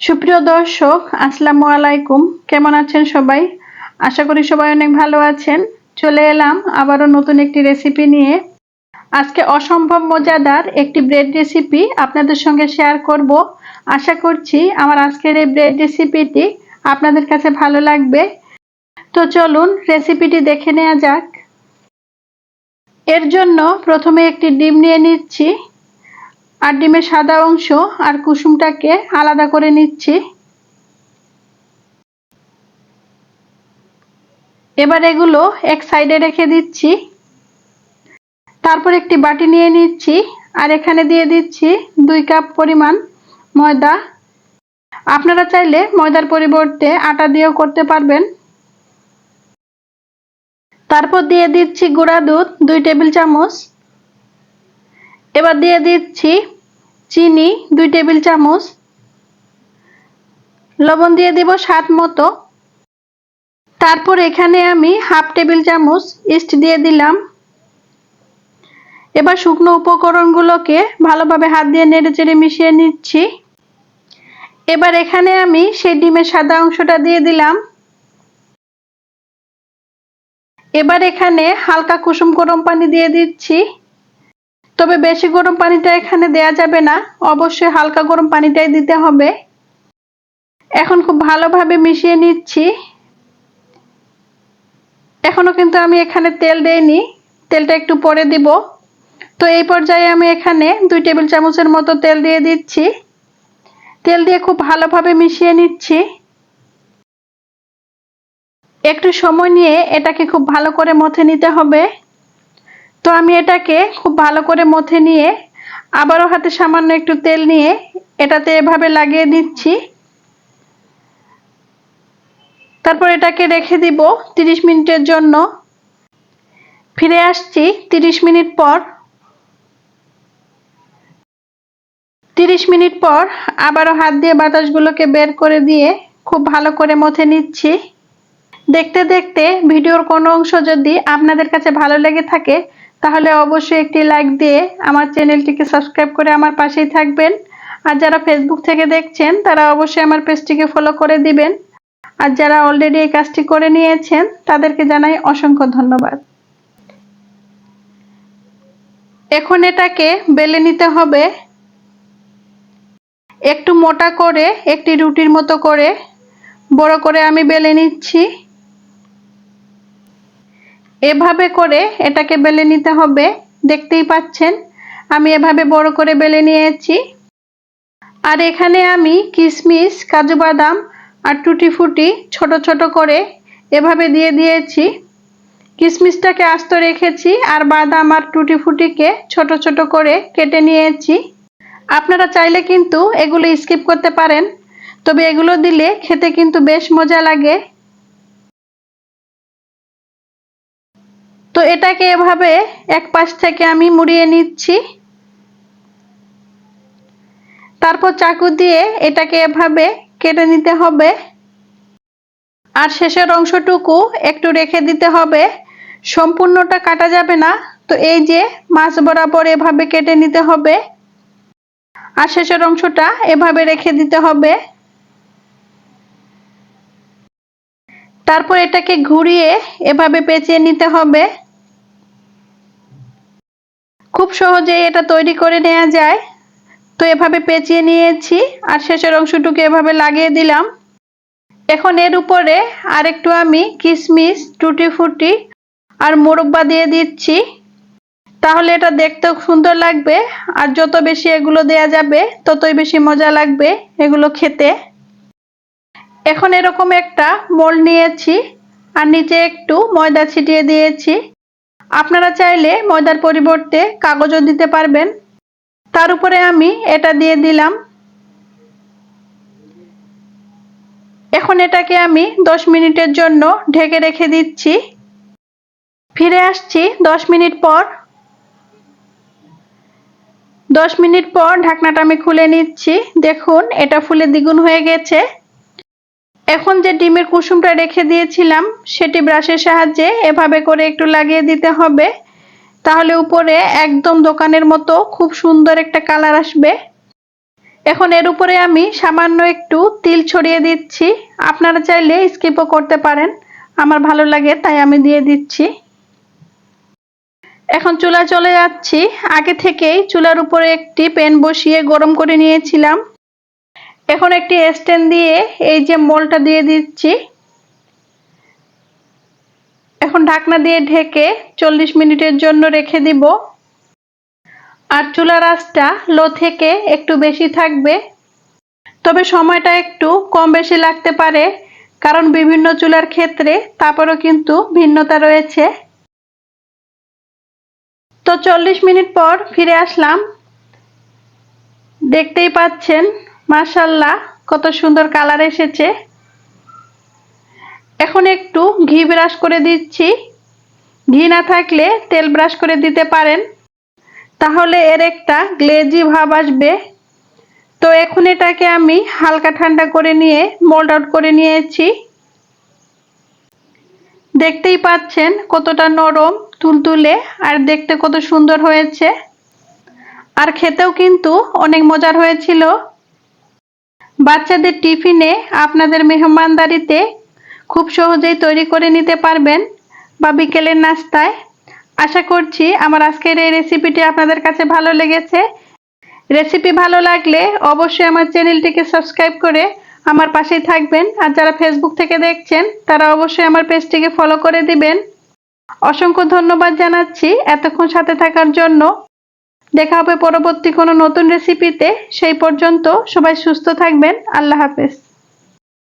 সুপ্রিয় দর্শক, আসসালামু আলাইকুম। কেমন আছেন সবাই? আশা করি সবাই অনেক ভালো আছেন। চলে এলাম আবারও নতুন একটি রেসিপি নিয়ে। আজকে অসম্ভব মজাদার একটি ব্রেড রেসিপি আপনাদের সঙ্গে শেয়ার করব। আশা করছি আমার আজকের এই ব্রেড রেসিপিটি আপনাদের কাছে ভালো লাগবে। তো চলুন রেসিপিটি দেখে নেওয়া যাক। এর জন্য প্রথমে একটি ডিম নিয়ে নিচ্ছি। আর ডিমের সাদা অংশ আর কুসুমটাকে আলাদা করে নিচ্ছি। এবার এগুলো এক সাইডে রেখে দিচ্ছি। তারপর একটি বাটি নিয়ে নিচ্ছি আর এখানে দিয়ে দিচ্ছি দুই কাপ পরিমাণ ময়দা। আপনারা চাইলে ময়দার পরিবর্তে আটা দিয়েও করতে পারবেন। তারপর দিয়ে দিচ্ছি গুঁড়া দুধ দুই টেবিল চামচ। এবার দিয়ে দিচ্ছি চিনি, দুই টেবিল চামচ। লবণ দিয়ে দিব স্বাদ মতো। তারপর এখানে আমি হাফ টেবিল চামচ ইস্ট দিয়ে দিলাম। এবার শুকনো উপকরণগুলোকে ভালোভাবে হাত দিয়ে নেড়ে চেড়ে মিশিয়ে নিচ্ছি। এবার এখানে আমি সেই ডিমের সাদা অংশটা দিয়ে দিলাম। এবার এখানে হালকা কুসুম গরম পানি দিয়ে দিচ্ছি। তবে বেশি গরম পানিটা এখানে দেয়া যাবে না। অবশ্যই হালকা গরম পানিটাই দিতে হবে। এখন খুব ভালোভাবে মিশিয়ে নিচ্ছি। এখনও কিন্তু আমি এখানে তেল দেইনি। তেলটা একটু পরে দিব। তো এই পর্যায়ে আমি এখানে দুই টেবিল চামচের মতো তেল দিয়ে দিচ্ছি। তেল দিয়ে খুব ভালোভাবে মিশিয়ে নিচ্ছি। একটু সময় নিয়ে এটাকে খুব ভালো করে মথে নিতে হবে। তো আমি এটাকে খুব ভালো করে মথে নিয়ে আবারও হাতে সামান্য একটু তেল নিয়ে এটাতে এভাবে লাগিয়ে দিচ্ছি তারপর এটাকে রেখে দিব 30 মিনিটের জন্য। ফিরে আসছি 30 মিনিট পর। 30 মিনিট পর আবারও হাত দিয়ে বাতাসগুলোকে বের করে দিয়ে খুব ভালো করে মথে নিচ্ছি। দেখতে দেখতে ভিডিওর কোনো অংশ যদি আপনাদের কাছে ভালো লেগে থাকে তাহলে অবশ্যই একটি লাইক দিয়ে আমার চ্যানেলটিকে সাবস্ক্রাইব করে আমার পাশেই থাকবেন। আর যারা ফেসবুক থেকে দেখছেন, তারা অবশ্যই আমার পেজটিকে ফলো করে দিবেন। আর যারা অলরেডি এই কাজটি করে নিয়েছেন, তাদেরকে জানাই অসংখ্য ধন্যবাদ। এখন এটাকে বেলে নিতে হবে। একটু মোটা করে, একটি রুটির মতো করে, বড় করে আমি বেলে নিচ্ছি। এভাবে করে এটাকে বেলে নিতে হবে। দেখতেই পাচ্ছেন, আমি এভাবে বড় করে বেলে নিয়েছি। আর এখানে আমি কিশমিশ কাজু বাদাম আর টুটি ফুটি ছোট ছোট করে এভাবে দিয়ে দিয়েছি। কিশমিশটাকে আস্ত রেখেছি আর বাদাম আর টুটি ফুটিকে ছোট ছোট করে কেটে নিয়েছি। আপনারা চাইলে কিন্তু এগুলো স্কিপ করতে পারেন, তবে এগুলো দিলে খেতে কিন্তু বেশ মজা লাগে। তো এটাকে এভাবে এক পাশ থেকে আমি মুড়িয়ে নিচ্ছি। তারপর চাকু দিয়ে এটাকে এভাবে কেটে নিতে হবে। আর শেষের অংশটুকু একটু রেখে দিতে হবে। সম্পূর্ণটা কাটা যাবে না। তো এই যে মাছ বরাবর এভাবে কেটে নিতে হবে। আর শেষের অংশটা এভাবে রেখে দিতে হবে। তারপর এটাকে ঘুরিয়ে এভাবে পেঁচিয়ে নিতে হবে। খুব সহজেই এটা তৈরি করে নেওয়া যায়। তো এভাবে পেঁচিয়ে নিয়েছি আর শেষের অংশটুকু এভাবে লাগিয়ে দিলাম। এখন এর উপরে আরেকটু আমি কিশমিশ টুটি ফুটি আর মোরব্বা দিয়ে দিচ্ছি। তাহলে এটা দেখতেও সুন্দর লাগবে আর যত বেশি এগুলো দেয়া যাবে, ততই বেশি মজা লাগবে এগুলো খেতে। এখন এরকম একটা মোল নিয়েছি আর নিচে একটু ময়দা ছিটিয়ে দিয়েছি। আপনারা চাইলে ময়দার পরিবর্তে কাগজও দিতে পারবেন। তার উপরে আমি এটা দিয়ে দিলাম। এখন এটাকে আমি দশ মিনিটের জন্য ঢেকে রেখে দিচ্ছি। ফিরে আসছি দশ মিনিট পর। দশ মিনিট পর ঢাকনাটা আমি খুলে নিচ্ছি। দেখুন, এটা ফুলে দ্বিগুণ হয়ে গেছে। এখন যে ডিমের কুসুমটা রেখে দিয়েছিলাম, সেটি ব্রাশের সাহায্যে এভাবে করে একটু লাগিয়ে দিতে হবে। তাহলে উপরে একদম দোকানের মতো খুব সুন্দর একটা কালার আসবে। এখন এর উপরে আমি সামান্য একটু তিল ছড়িয়ে দিচ্ছি। আপনারা চাইলে স্কিপও করতে পারেন। আমার ভালো লাগে, তাই আমি দিয়ে দিচ্ছি। এখন চুলা চলে যাচ্ছি। আগে থেকেই চুলার উপরে একটি প্যান বসিয়ে গরম করে নিয়েছিলাম। এখন একটি স্ট্যান্ড দিয়ে এই যে মোলটা দিয়ে দিচ্ছি। এখন ঢাকনা দিয়ে ঢেকে চল্লিশ মিনিটের জন্য রেখে দিব। আর চুলার আঁচটা লো থেকে একটু বেশি থাকবে। তবে সময়টা একটু কম বেশি লাগতে পারে, কারণ বিভিন্ন চুলার ক্ষেত্রে তারপরও কিন্তু ভিন্নতা রয়েছে। তো চল্লিশ মিনিট পর ফিরে আসলাম। দেখতেই পাচ্ছেন মাশাল্লাহ, কত সুন্দর কালার এসেছে। এখন একটু ঘি ব্রাশ করে দিচ্ছি। ঘি না থাকলে তেল ব্রাশ করে দিতে পারেন। তাহলে এর একটা গ্লেজি ভাব আসবে। তো এখন এটাকে আমি হালকা ঠান্ডা করে নিয়ে মোল্ড আউট করে নিয়েছি। দেখতেই পাচ্ছেন কতটা নরম, তুলতুলে, আর দেখতে কত সুন্দর হয়েছে। আর খেতেও কিন্তু অনেক মজার হয়েছিল। বাচ্চাদের টিফিনে আপনাদের মেহমানদারিতে খুব সহজেই তৈরি করে নিতে পারবেন বা বিকেলের নাস্তায়। আশা করছি আমার আজকের এই রেসিপিটি আপনাদের কাছে ভালো লেগেছে। রেসিপি ভালো লাগলে অবশ্যই আমার চ্যানেলটিকে সাবস্ক্রাইব করে আমার পাশেই থাকবেন। আর যারা ফেসবুক থেকে দেখছেন, তারা অবশ্যই আমার পেজটিকে ফলো করে দিবেন। অসংখ্য ধন্যবাদ জানাচ্ছি এতক্ষণ সাথে থাকার জন্য। দেখা হবে পরবর্তী কোনো নতুন রেসিপিতে সেই পর্যন্ত সবাই সুস্থ থাকবেন। আল্লাহ হাফেজ।